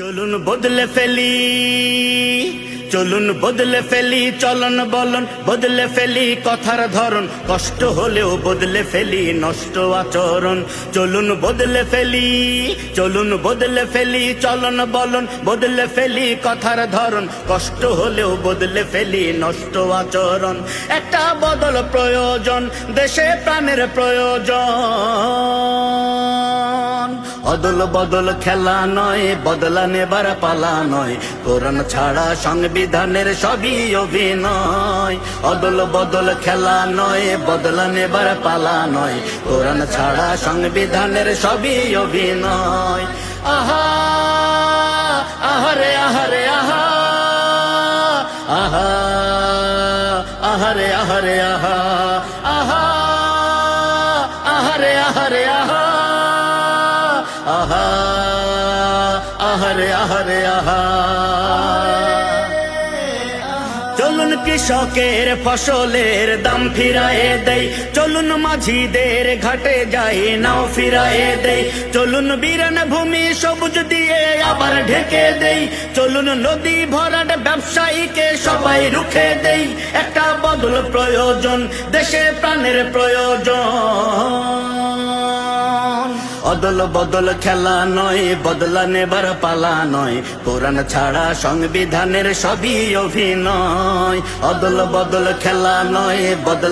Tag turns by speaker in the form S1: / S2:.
S1: চলুন বদলে ফেলি। চলুন বদলে ফেলি, চলন বলন, বদলে ফেলি কথার ধরন। কষ্ট হলেও বদলে ফেলি, নষ্ট আচরণ। চলুন বদলে ফেলি, চলুন বদলে ফেলি, চলন বলন, বদলে ফেলি কথার ধরন। কষ্ট হলেও বদলে ফেলি, নষ্ট আচরণ। একটা বদল প্রয়োজন, দেশে প্রাণের প্রয়োজন। অদল বদল খেলা নয়, বদলা নেবার পালা নয়। কোরআন ছাড়া সংবিধানের সবই অভিনয়। অদল বদল খেলা নয়, বদলা নেবার পালা নয়। কোরআন ছাড়া সংবিধানের সবই অভিনয়। আহা, আহারে আহারে, আহা। আহা, আহারে আহারে, আহা। আহা, আহারে আহারে আহা আহা আহারে আহারে, আহা। চলুন কৃষকের ফসলের দাম ফিরায়ে দেই। চলুন মাঝিদের ঘাটে যাই, নাও ফিরায়ে দেই। চলুন বিরান ভূমি সবুজ দিয়ে আবার ঢেকে দেই। চলুন নদী ভরাট ব্যবসায়ীকে সবাই রুখে দেই। একটা বদল প্রয়োজন, দেশে প্রাণের প্রয়োজন। অদল বদল খেলা নয়, বদলা নেবার পালা নয়। কোরআন ছাড়া সংবিধানের সবই অভিনয়। অদল বদল খেলা নয়, বদল